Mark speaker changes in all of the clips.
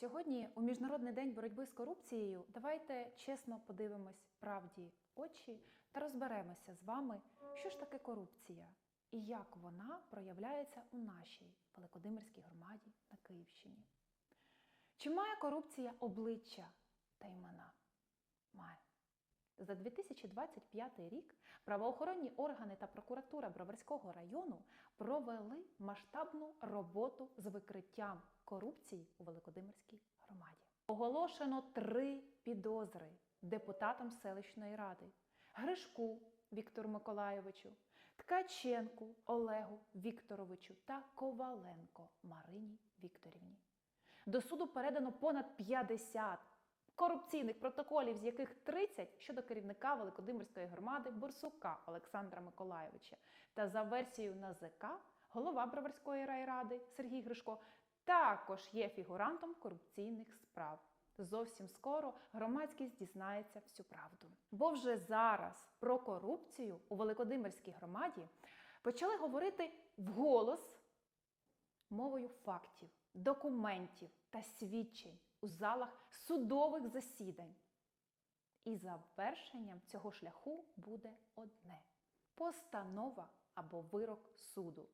Speaker 1: Сьогодні, у Міжнародний день боротьби з корупцією, давайте чесно подивимось правді очі та розберемося з вами, що ж таке корупція і як вона проявляється у нашій Великодимирській громаді на Київщині. Чи має корупція обличчя та імена? Має. За 2025 рік правоохоронні органи та прокуратура Броварського району провели масштабну роботу з викриттям корупції у Великодимирській громаді. Оголошено три підозри депутатам селищної ради: Гришку Віктору Миколайовичу, Ткаченку Олегу Вікторовичу та Коваленко Марині Вікторівні. До суду передано понад 50 корупційних протоколів, з яких 30 щодо керівника Великодимирської громади Борсука Олександра Миколайовича. Та за версією НАЗК голова Броварської райради Сергій Гришко також є фігурантом корупційних справ. Зовсім скоро громадськість дізнається всю правду. Бо вже зараз про корупцію у Великодимирській громаді почали говорити вголос мовою фактів, документів та свідчень у залах судових засідань. І завершенням цього шляху буде одне постанова або вирок суду.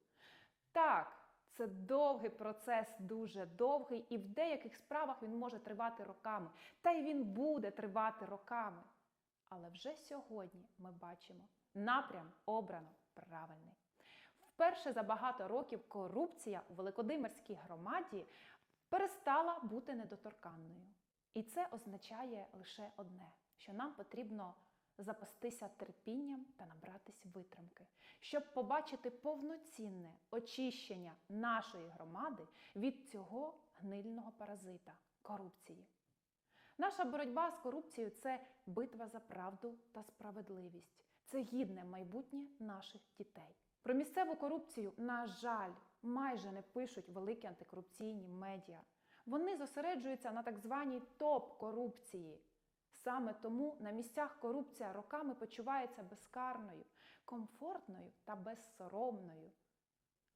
Speaker 1: Так, це довгий процес, дуже довгий, і в деяких справах він може тривати роками. Та й він буде тривати роками. Але вже сьогодні ми бачимо, напрям обрано правильний. Вперше за багато років корупція у Великодимирській громаді перестала бути недоторканною. І це означає лише одне: що нам потрібно запастися терпінням та набратись витримки, щоб побачити повноцінне очищення нашої громади від цього гнильного паразита корупції. Наша боротьба з корупцією це битва за правду та справедливість. Це гідне майбутнє наших дітей. Про місцеву корупцію, на жаль, майже не пишуть великі антикорупційні медіа. Вони зосереджуються на так званій топ-корупції. Саме тому на місцях корупція роками почувається безкарною, комфортною та безсоромною.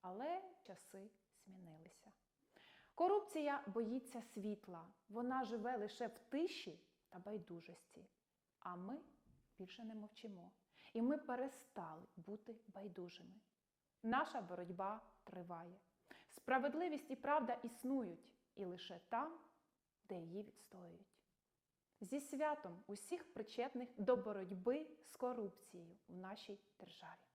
Speaker 1: Але часи змінилися. Корупція боїться світла, вона живе лише в тиші та байдужості. А ми більше не мовчимо. І ми перестали бути байдужими. Наша боротьба триває. Справедливість і правда існують і лише там, де її відстоюють. Зі святом усіх причетних до боротьби з корупцією в нашій державі.